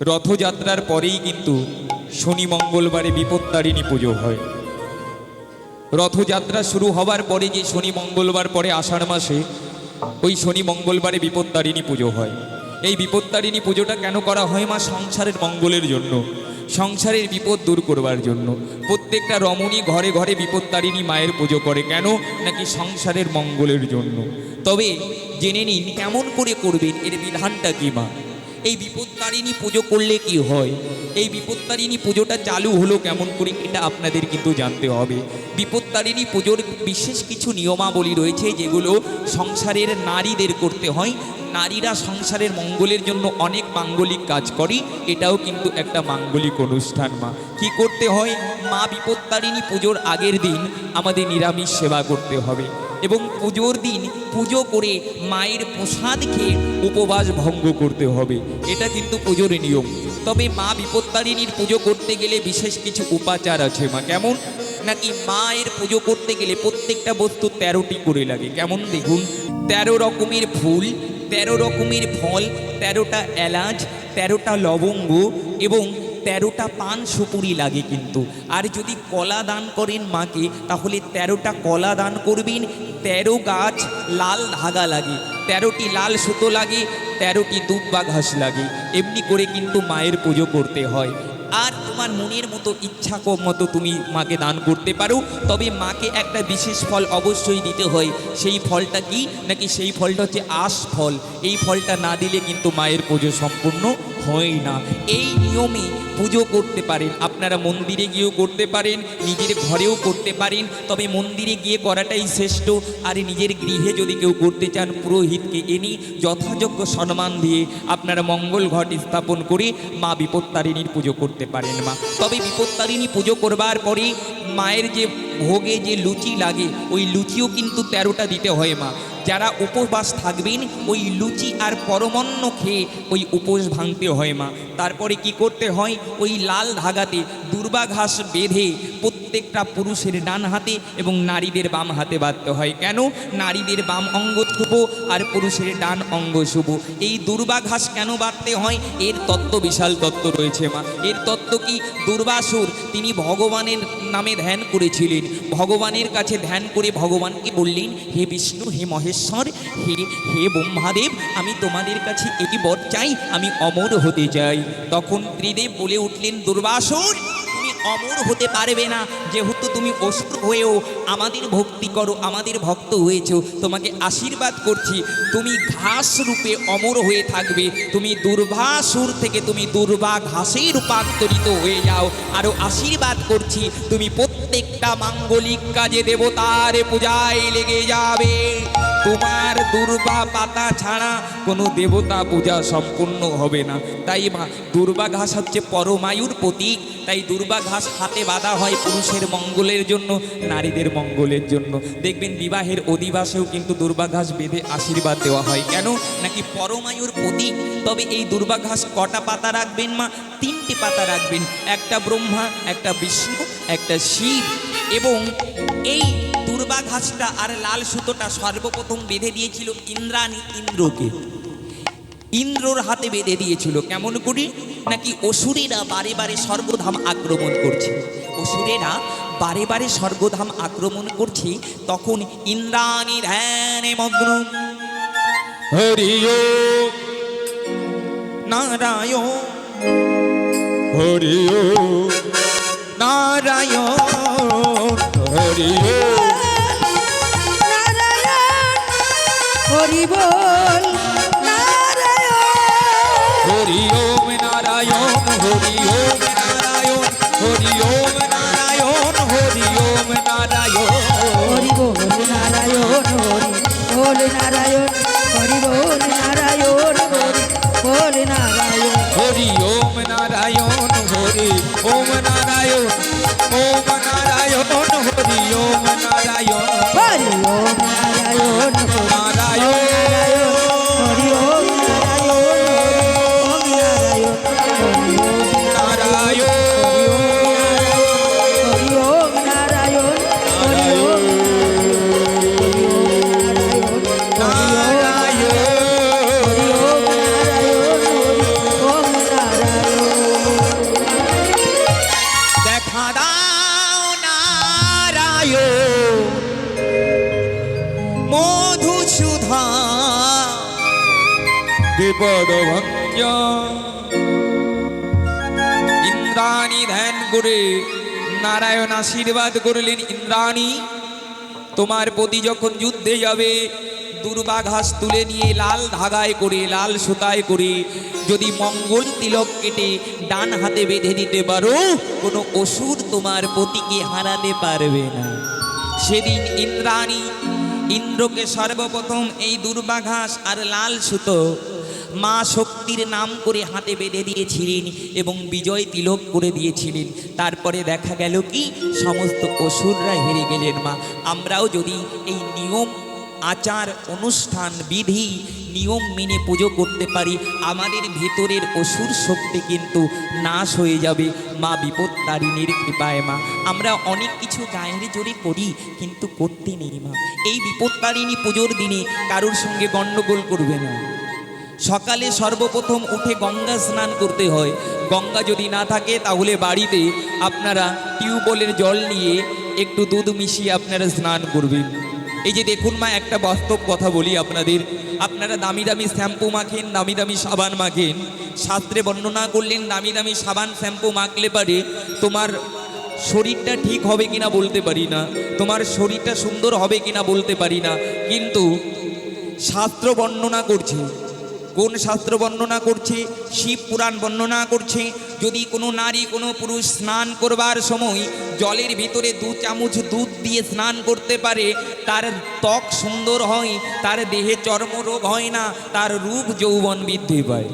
রথযাত্রার পরেই কিন্তু শনি মঙ্গলবারে বিপত্তারিণী পুজো হয়। রথযাত্রা শুরু হবার পরে যে শনি মঙ্গলবার পরে আষাঢ় মাসে, ওই শনি মঙ্গলবারে বিপত্তারিণী পুজো হয়। এই বিপত্তারিণী পুজোটা কেন করা হয় মা? সংসারের মঙ্গলের জন্য, সংসারের বিপদ দূর করবার জন্য। প্রত্যেকটা রমণী ঘরে ঘরে বিপত্তারিণী মায়ের পুজো করে, কেন? নাকি সংসারের মঙ্গলের জন্য। তবে জেনে নিন, কেমন করে করবেন? এর বিধানটা কি মা? এই বিপত্তারিণী পুজো করলে কি হয়? এই বিপত্তারিণী পুজোটা চালু হলো কেমন করে এটা আপনাদের কিন্তু জানতে হবে। বিপত্তারিণী পুজোর বিশেষ কিছু নিয়মাবলী রয়েছে যেগুলো সংসারের নারীদের করতে হয়। নারীরা সংসারের মঙ্গলের জন্য অনেক মাঙ্গলিক কাজ করে, এটাও কিন্তু একটা মাঙ্গলিক অনুষ্ঠান মা। কি করতে হয়? মা বিপত্তারিণী পুজোর আগের দিন আমাদের নিরামিষ সেবা করতে হবে। এবং পুজোর দিন পুজো করে মায়ের প্রসাদ খেয়ে উপবাস ভঙ্গ করতে হবে। এটা কিন্তু পুজোর নিয়ম। তবে মা বিপত্তারিণীর পুজো করতে গেলে বিশেষ কিছু উপাচার আছে মা। কেমন? নাকি মায়ের পুজো করতে গেলে প্রত্যেকটা বস্তু তেরোটি করে লাগে? কেমন দেখুন? তেরো রকমের ফুল, তেরো রকমের ফল, তেরোটা এলাচ, তেরোটা লবঙ্গ এবং তেরোটা পান সুপুরি লাগে কিন্তু। আর যদি কলা দান করেন মাকে, তাহলে তেরোটা কলা দান করবেন, তেরো গাছ লাল ধাগা লাগে, তেরোটি লাল সুতো লাগে, তেরোটি দুব্বা ঘাস লাগে। এমনি করে কিন্তু মায়ের পুজো করতে হয়। আর তোমার মনের মতো ইচ্ছা মতো তুমি মাকে দান করতে পারো, তবে মাকে একটা বিশেষ ফল অবশ্যই দিতে হয়। সেই ফলটা কি? নাকি সেই ফলটা হচ্ছে আশ ফল? এই ফলটা না দিলে কিন্তু মায়ের পুজো সম্পূর্ণ হয় না। এই নিয়মে পুজো করতে পারেন, আপনারা মন্দিরে গিয়েও করতে পারেন, নিজের ঘরেও করতে পারেন, তবে মন্দিরে গিয়ে করাটাই শ্রেষ্ঠ। আর নিজের গৃহে যদি কেউ করতে চান, পুরোহিতকে এনে যথাযোগ্য সম্মান দিয়ে আপনারা মঙ্গল ঘট স্থাপন করে মা বিপত্তারিণীর পুজো করতে পারেন মা। তবে বিপত্তারিণী পুজো করবার পরে মায়ের যে ভোগে যে লুচি লাগে, ওই লুচিও কিন্তু তেরোটা দিতে হয় মা। যারা উপবাস থাকবেন, ওই লুচি আর পরমন্ন খেয়ে ওই উপোস ভাঙতে হয় মা। তারপরে কি করতে হয়? ওই লাল ধাগাতে দুর্বাঘাস বেঁধে বেঁধে প্রত্যেকটা পুরুষের ডান হাতে এবং নারীদের বাম হাতে বাঁধতে হয়। কেন? নারীদের বাম অঙ্গ শুভ আর পুরুষের ডান অঙ্গ শুভ। এই দুর্বা ঘাস কেন বাঁধতে হয়? এর তত্ত্ব, বিশাল তত্ত্ব রয়েছে মা। এর তত্ত্ব কি? দুর্বাসুর, তিনি ভগবানের নামে ধ্যান করেছিলেন। ভগবানের কাছে ধ্যান করে ভগবানকে বললেন, হে বিষ্ণু, হে মহেশ্বর, হে হে ব্রহ্মাদেব, আমি তোমাদের কাছে একই বর চাই, আমি অমর হতে চাই। তখন ত্রিদেব বলে উঠলেন, দুর্বাসুর অমর হতে পারবে না। যেহেতু তুমি অসুর হয়েও আমাদের ভক্তি করো, আমাদের ভক্ত হয়েছ, তোমাকে আশীর্বাদ করছি। তুমি ঘাস রূপে অমর হয়ে থাকবে। তুমি দুর্ভাসুর থেকে তুমি দুর্বা ঘাসে রূপান্তরিত হয়ে যাও। আরও আশীর্বাদ করছি, তুমি প্রত্যেকটা মাঙ্গলিক কাজে দেবতার পূজায় লেগে যাবে। তোমার দুর্বা পাতা ছাড়া কোনো দেবতা পূজা সম্পূর্ণ হবে না। তাই মা, দুর্বা ঘাস হচ্ছে পরমায়ুর প্রতীক। তাই দুর্বা ঘাস হাতে বাঁধা হয় পুরুষের মঙ্গলের জন্য, নারীদের মঙ্গলের জন্য। দেখবেন বিবাহের অধিবাসেও কিন্তু দুর্বা ঘাস বেঁধে আশীর্বাদ দেওয়া হয়। কেন? নাকি পরমায়ুর প্রতীক? তবে এই দুর্বা ঘাস কটা পাতা রাখবেন মা? তিনটি পাতা রাখবেন। একটা ব্রহ্মা, একটা বিষ্ণু, একটা শিব। এবং এই দুর্বা ঘাসটা আর লাল সুতোটা সর্বপ্রথম বেঁধে দিয়েছিল ইন্দ্রাণী ইন্দ্রকে। ইন্দ্রর হাতে বেঁধে দিয়েছিল কেমন করি? নাকি অসুরেরা বারে বারে স্বর্গধাম আক্রমণ করছে। অসুরেরা বারে বারে স্বর্গধাম আক্রমণ করছে তখন ইন্দ্রাণী ধ্যানে মগ্ন। হরিও নারায়ণ। হরিও নারায়ণ। হরিও বল নারায়ণ। হরি ওম নারায়ণ হরি ওম নারায়ণ হরি ওম নারায়ণ হরি ওম নারায়ণ। হরি বল নারায়ণ হরি বল নারায়ণ হরি বল নারায়ণ হরি বল নারায়ণ। হরি ওম নারায়ণ হরি ওম নারায়ণ ওম নারায়ণ হরি ওম নারায়ণ। হরি ওম বিপদ ভঞ্জ ইন্দ্রাণী ধ্যান করে নারায়ণ আশীর্বাদ করলেন ইন্দ্রাণী তোমার প্রতি যখন যুদ্ধে যাবে দুর্বাঘাস তুলে নিয়ে লাল ধাগায় করে, লাল সুতায় করে, যদি মঙ্গল তিলক কেটে ডান হাতে বেঁধে দিতে পারো, কোনো অসুর তোমার পতিকে হারাতে পারবে না। সেদিন ইন্দ্রাণী, ইন্দ্রকে সর্বপ্রথম এই দুর্বাঘাস আর লাল সুতো মা শক্তির নাম করে হাতে বেঁধে দিয়েছিলেন এবং বিজয় তিলক করে দিয়েছিলেন। তারপরে দেখা গেল কি? সমস্ত অসুররা হেরে গেলেন মা। আমরাও যদি এই নিয়ম, আচার, অনুষ্ঠান, বিধি, নিয়ম মেনে পুজো করতে পারি, আমাদের ভেতরের অসুর শক্তি কিন্তু নাশ হয়ে যাবে। মা, বিপত্তারিণীর কৃপায় মা। আমরা অনেক কিছু গায়ের জোরে করি, কিন্তু করতে নেই মা। এই বিপত্তারিণী পুজোর দিনে কারোর সঙ্গে গণ্ডগোল করবে না। সকালে সর্বপ্রথম উঠে গঙ্গা স্নান করতে হয়। গঙ্গা যদি না থাকে, তাহলে বাড়িতে আপনারা টিউবওয়েলের জল নিয়ে একটু দুধ মিশিয়ে আপনারা স্নান করবেন। এই যে দেখুন মা, একটা বাস্তব কথা বলি আপনাদের। আপনারা দামি দামি শ্যাম্পু মাখেন, দামি দামি সাবান মাখেন। শাস্ত্রে বর্ণনা করলেন, দামি দামি সাবান শ্যাম্পু মাখলে পারে তোমার শরীরটা ঠিক হবে কিনা বলতে পারি না, তোমার শরীরটা সুন্দর হবে কিনা বলতে পারি না। কিন্তু শাস্ত্র বর্ণনা করছে কোন শাস্ত্র বর্ণনা করছে? শিব পুরাণ বর্ণনা করছে। যদি কোনো নারী, কোনো পুরুষ স্নান করবার সময় জলের ভিতরে দু চামচ দুধ দিয়ে স্নান করতে পারে, তার ত্বক সুন্দর হয়, তার দেহে চর্মরোগ হয় না, তার রূপ যৌবন বৃদ্ধি পায়।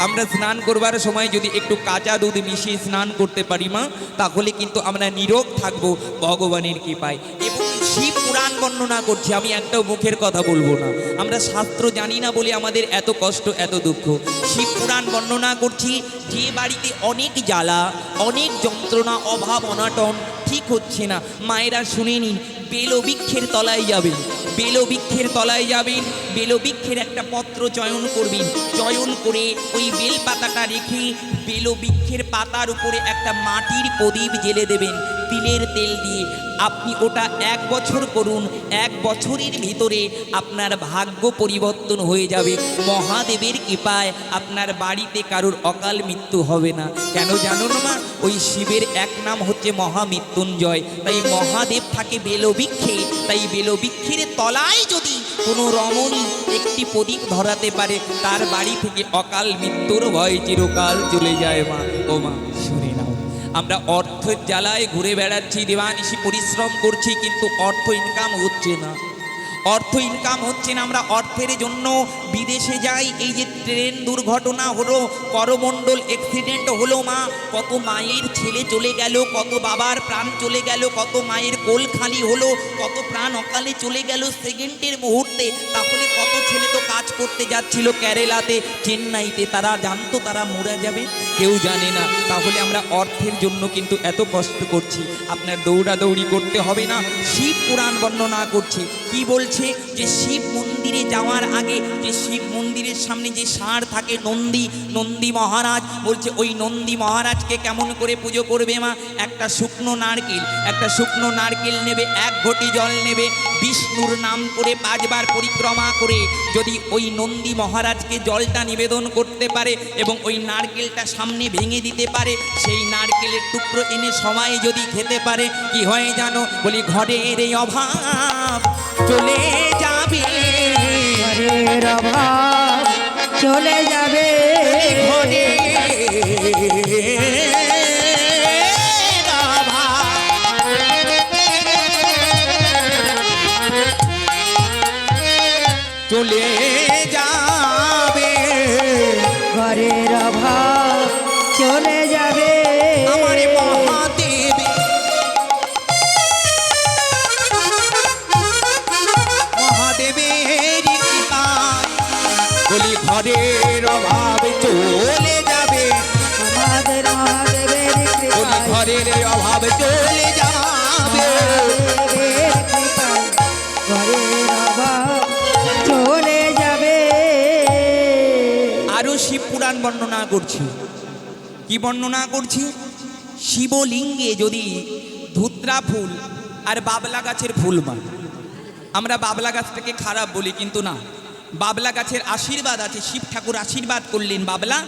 আমরা স্নান করবার সময় যদি একটু কাঁচা দুধ মিশিয়ে স্নান করতে পারি, মা, তাহলে কিন্তু আমরা নীরব থাকব ভগবানের কৃপায়। এবং শিব পুরাণ বর্ণনা করছি, আমি একটাও মুখের কথা বলব না। আমরা শাস্ত্র জানি না বলে আমাদের এত কষ্ট, এত দুঃখ। শিব পুরাণ বর্ণনা করছি, যে বাড়িতে অনেক জ্বালা, অনেক যন্ত্রণা, অভাব, অনাটন ঠিক হচ্ছে না। মায়েরা শুনে নিন বেলবৃক্ষের তলায় যাবেন। বেলবৃক্ষের তলায় যাবেন। বেলবৃক্ষের একটা পত্র চয়ন করবেন। চয়ন করে ওই বেল পাতাটা রেখে বেলবৃক্ষের পাতার উপরে একটা মাটির প্রদীপ জেলে দেবেন। তিলের তেল দিয়ে আপনি ওটা এক বছর করুন, এক বছরের ভিতরে আপনার ভাগ্য পরিবর্তন হয়ে যাবে। মহাদেবের কৃপায় আপনার বাড়িতে কারোর অকাল মৃত্যু হবে না। কেন জানুন মা? ওই শিবের এক নাম হচ্ছে মহামৃত্যুঞ্জয়। তাই মহাদেব থাকে বেলবৃক্ষে, তাই বেলবৃক্ষের তলায় যদি কোনো রমণী একটি প্রদীপ ধরাতে পারে, তার বাড়ি থেকে অকাল মৃত্যুর ভয় চিরকাল চলে যায় মা। ও মা। আমরা অর্থের জ্বালায় ঘুরে বেড়াচ্ছি দেবানিশি পরিশ্রম করছি কিন্তু অর্থ ইনকাম হচ্ছে না। অর্থ ইনকাম হচ্ছে না, আমরা অর্থের জন্য বিদেশে যাই। এই যে ট্রেন দুর্ঘটনা হলো, করমণ্ডল অ্যাক্সিডেন্ট হলো মা। কত মায়ের ছেলে চলে গেল, কত বাবার প্রাণ চলে গেল, কত মায়ের কোল খালি হলো, কত প্রাণ অকালে চলে গেল সেকেন্ডের মুহূর্তে। তাহলে কত ছেলে তো কাজ করতে যাচ্ছিল কেরালাতে, চেন্নাইতে। তারা জানতো তারা মরে যাবে, কেউ জানে না। তাহলে আমরা অর্থের জন্য কিন্তু এত কষ্ট করছি। আপনার দৌড়াদৌড়ি করতে হবে না, শিব পুরাণ বর্ণনা করছে। কি বলছে? যে শিব মন্দিরে যাওয়ার আগে যে শিব মন্দিরের সামনে যে ষাঁড় থাকে, নন্দী নন্দী মহারাজ, বলছে ওই নন্দী মহারাজকে কেমন করে পুজো করবে মা? একটা শুকনো নারকেল, একটা শুকনো নারকেল নেবে, এক ঘটি জল নেবে, বিষ্ণুর নাম করে পাঁচবার পরিক্রমা করে যদি ওই নন্দী মহারাজকে জলটা নিবেদন করতে পারে এবং ওই নারকেলটা সামনে ভেঙে দিতে পারে, সেই নারকেলের টুকরো এনে সময় যদি খেতে পারে, কি হয় জানো? বলি ঘরের এই অভাব চলে যাবে। ঘরের অভাব চলে যাবে। অভাব চলে যাবে। ঘরের অভাব চলে যাবে। আমার মহাদেব ঘরের অভাব চলে যাবে। আমাদের ঘরের অভাব চলে যাবে। ঘরের অভাব চলে যাবে। আরও শিব পুরাণ বর্ণনা করছি। কি বর্ণনা করছি? শিবলিঙ্গে যদি ধুত্রা ফুল আর বাবলা গাছের ফুল মান আমরা বাবলা গাছটাকে খারাপ বলি কিন্তু না। বাবলা গাছের আশীর্বাদ আছে, শিব ঠাকুর আশীর্বাদ করলেন বাবলা।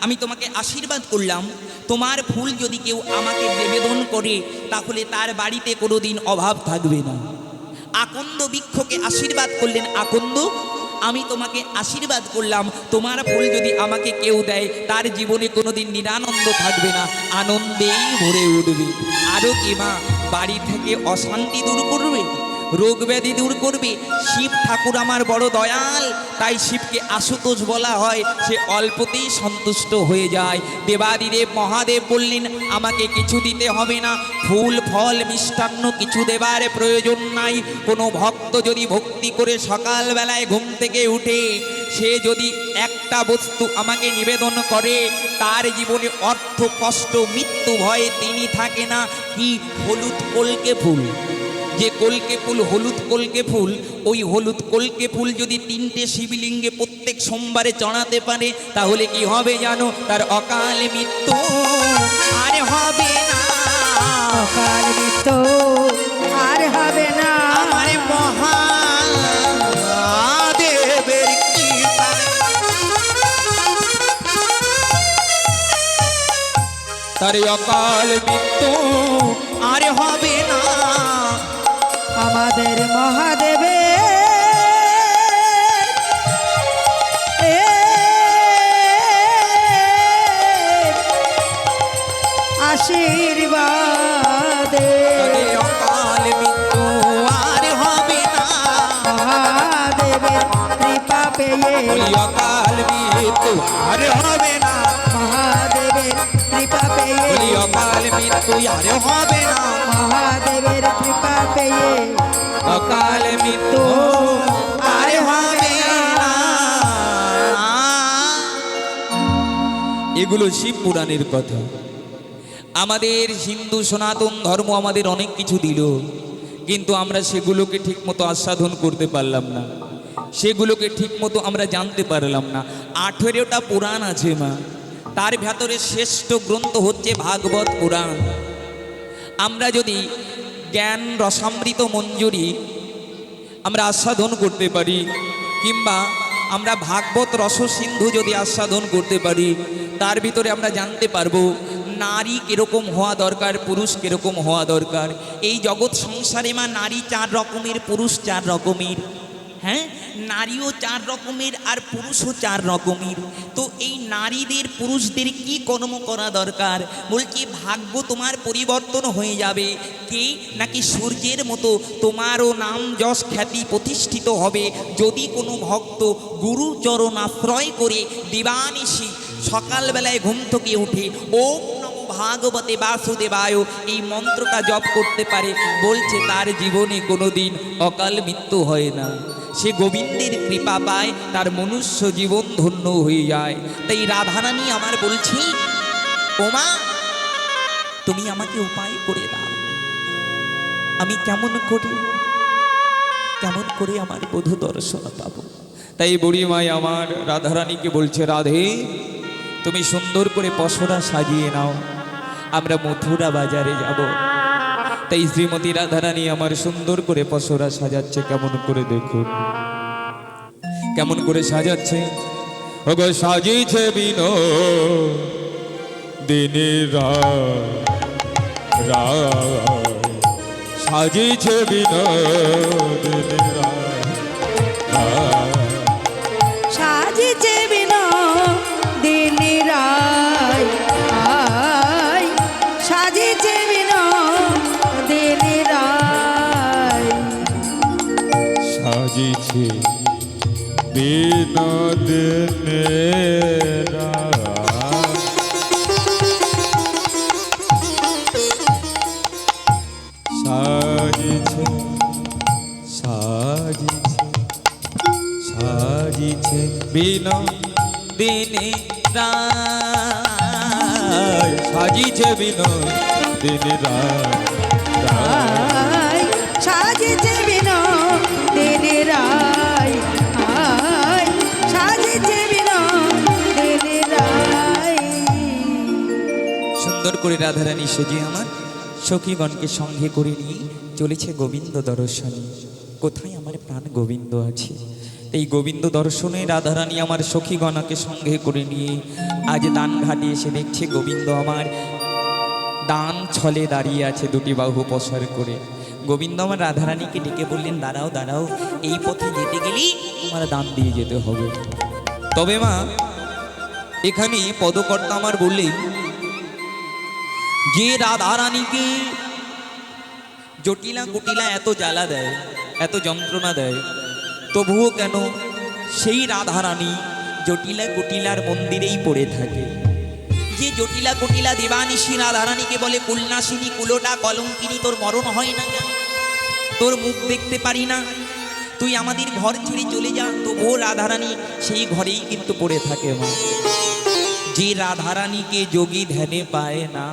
আমি তোমাকে আশীর্বাদ করলাম। তোমার ফুল যদি কেউ আমাকে নিবেদন করে, তাহলে তার বাড়িতে কোনোদিন অভাব থাকবে না। আকন্দ বৃক্ষকে আশীর্বাদ করলেন আকন্দ। আমি তোমাকে আশীর্বাদ করলাম। তোমার ফুল যদি আমাকে কেউ দেয়, তার জীবনে কোনোদিন নিরানন্দ থাকবে না। আনন্দেই ভরে উঠবে। আরও কি মা, বাড়ি থেকে অশান্তি দূর করবে? রোগ ব্যাধি দূর করবে। শিব ঠাকুর আমার বড় দয়াল। তাই শিবকে আশুতোষ বলা হয়। সে অল্পতেই সন্তুষ্ট হয়ে যায়। দেবাদিদেব মহাদেব বললেন, আমাকে কিছু দিতে হবে না। ফুল, ফল, মিষ্টান্ন কিছু দেবার প্রয়োজন নাই। কোনো ভক্ত যদি ভক্তি করে সকালবেলায় ঘুম থেকে উঠে, সে যদি একটা বস্তু আমাকে নিবেদন করে, তার জীবনে অর্থ, কষ্ট, মৃত্যু ভয়ে তিনি থাকে না। কি হলুদ কলকে ফুল। যে কলকে ফুল হলুদ কলকে ফুল ওই হলুদ কলকে ফুল যদি তিনটে শিবলিঙ্গে প্রত্যেক সোমবারে চড়াতে পারে তাহলে কি হবে জানো? তার অকাল মৃত্যু। আর হবে না। অকাল মৃত্যু। আর হবে না। আমার তার অকাল মৃত্যু। আর হবে আমাদের মহাদেবে আশীর্বাদে। অকাল মৃত্যু আর হবে না মহাদেবের কৃপা পেয়ে। অকাল মৃত্যু আর হবে না মহাদেবের কৃপা পেয়ে। অকাল মৃত্যু আর হবে না মহাদেবের কৃপা পেয়ে। অকাল মৃত্যু, আর হবে এগুলো শিব পুরাণের কথা। আমাদের হিন্দু সনাতন ধর্ম আমাদের অনেক কিছু দিল, কিন্তু আমরা সেগুলোকে ঠিকমতো আস্বাদন করতে পারলাম না। সেগুলোকে ঠিকমতো আমরা জানতে পারলাম না। আঠেরোটা পুরাণ আছে মা। তার ভেতরে শ্রেষ্ঠ গ্রন্থ হচ্ছে ভাগবত পুরাণ। আমরা যদি জ্ঞান রসামৃত মঞ্জুরি আমরা আস্বাদন করতে পারি। কিংবা আমরা ভাগবত রসসিন্ধু যদি আস্বাদন করতে পারি, তার ভিতরে আমরা জানতে পারব নারী কীরকম হওয়া দরকার, পুরুষ কীরকম হওয়া দরকার। এই জগৎ সংসারে মা নারী চার রকমের, পুরুষ চার রকমের। হ্যাঁ? নারীও চার রকমের আর পুরুষও চার রকমের। তো এই নারীদের, পুরুষদের কি কর্ম করা দরকার? বলছি, ভাগ্য তোমার পরিবর্তন হয়ে যাবে। কে? নাকি সূর্যের মতো তোমারও নাম যশ খ্যাতি প্রতিষ্ঠিত হবে? যদি কোনো ভক্ত গুরুচরণ আশ্রয় করে দিবানিশি, সকালবেলায় ঘুম থেকে উঠে, ওম ভাগবতে বাসুদেবায় এই মন্ত্রটা জপ করতে পারে। বলছে, তার জীবনে কোনোদিন অকাল মৃত্যু হয় না। সে গোবিন্দের কৃপা পায়, তার মনুষ্য জীবন ধন্য হয়ে যায়। তাই রাধারানী আমার বলছি, ওমা, তুমি আমাকে উপায় করে দাও। আমি কেমন করি, কেমন করে আমার বধূ দর্শন পাবো? তাই বুড়ি মাই আমার রাধারানীকে বলছে, রাধে, তুমি সুন্দর করে পশরা সাজিয়ে নাও। আমরা মথুরা বাজারে যাব। তাই শ্রীমতী রাধারানী আমার সুন্দর করে পশরা সাজাচ্ছে, কেমন করে দেখুন। কেমন করে সাজাচ্ছে? ওগো, সাজিয়েছে বিনো রাত সাজিয়েছে বিনো দিনের রাত। বিনোদিনের রাত। সাজিছে সাজিছে সাজিছে বিনোদিনী রায় সাজিছে রায়। সাজিছে সুন্দর করে রাধারানী সেজে আমার সখীগণকে সঙ্গে করে নিয়ে চলেছে গোবিন্দ দর্শনে। কোথায় আমার প্রাণ গোবিন্দ আছে? এই গোবিন্দ দর্শনে রাধারানী আমার সখীগণাকে সঙ্গে করে নিয়ে আজ দান ঘাটে এসে দেখছে গোবিন্দ আমার দান ছলে দাঁড়িয়ে আছে দুটি বাহু প্রসার করে। গোবিন্দ আমার রাধারানীকে ডেকে বললেন, দাঁড়াও দাঁড়াও, এই পথে যেতে গেলেই তোমার দান দিয়ে যেতে হবে। তবে মা, এখানে পদকর্তা আমার বললেন যে রাধারানীকে জটিলা কুটিলা এত জ্বালা দেয় এত যন্ত্রণা দেয় তবুও কেন সেই রাধারানী জটিলা কুটিলার মন্দিরেই পড়ে থাকে যে জটিলা কুটিলা দেবানিশী রাধারানীকে বলে কুলনাশিনী কুলোটা কলঙ্কিনী তোর মরণ হয় না কেন তোর মুখ দেখতে পারি না তুই আমাদের ঘর ছেড়ে চলে যা তবুও রাধারানী সেই ঘরেই কিন্তু পড়ে থাকে মা যে রাধারানীকে যোগী ধ্যানে পায় না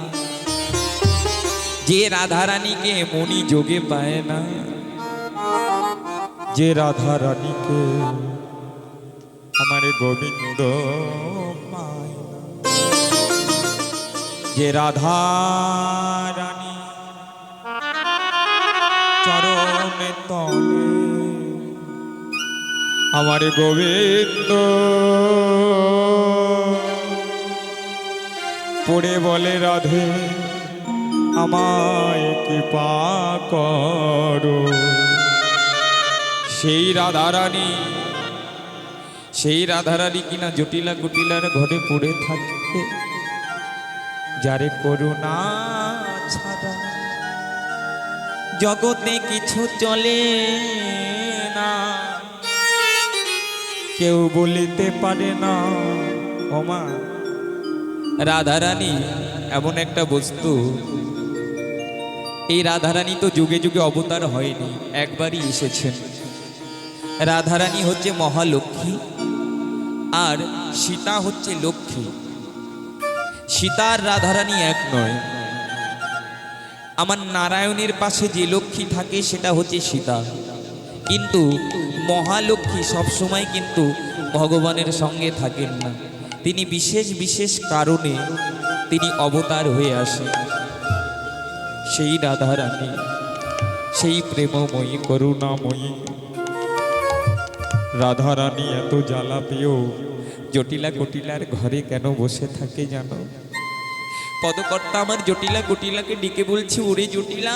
যে রাধারানীকে মনি যোগে পায় না, যে রাধারানীকে আমার গোবিন্দ পায় না। যে রাধারানী চরণে তলে আমার গোবিন্দ পড়ে বলে রাধে আমায় কৃপা করো। সেই রাধারানী সেই রাধারানী কিনা জটিলা কুটিলার ঘরে পড়ে থাকে, যারে করুণা ছাড়া জগতে কিছু চলে না। কেউ বলিতে পারে না, ওমা, রাধারানী, এমন একটা বস্তু এই রাধারানী তো যুগে যুগে অবতার হয়নি, একবারই এসেছেন। রাধারানী হচ্ছে মহালক্ষ্মী, আর সীতা হচ্ছে লক্ষ্মী। সীতার রাধারানী এক নয়। আমার নারায়ণের পাশে যে লক্ষ্মী থাকে, সেটা হচ্ছে সীতা। কিন্তু মহালক্ষ্মী সবসময় কিন্তু ভগবানের সঙ্গে থাকেন না। তিনি বিশেষ বিশেষ কারণে তিনি অবতার হয়ে আসেন। সেই রাধারানী, সেই প্রেমময়ী, করুণাময়ী। রাধারানী এত জ্বালা পেয়েও জটিলা কটিলার ঘরে কেন বসে থাকে জানো? পদকর্তা আমার জটিলা কটিলাকে ডেকে বলছে, ওরে জটিলা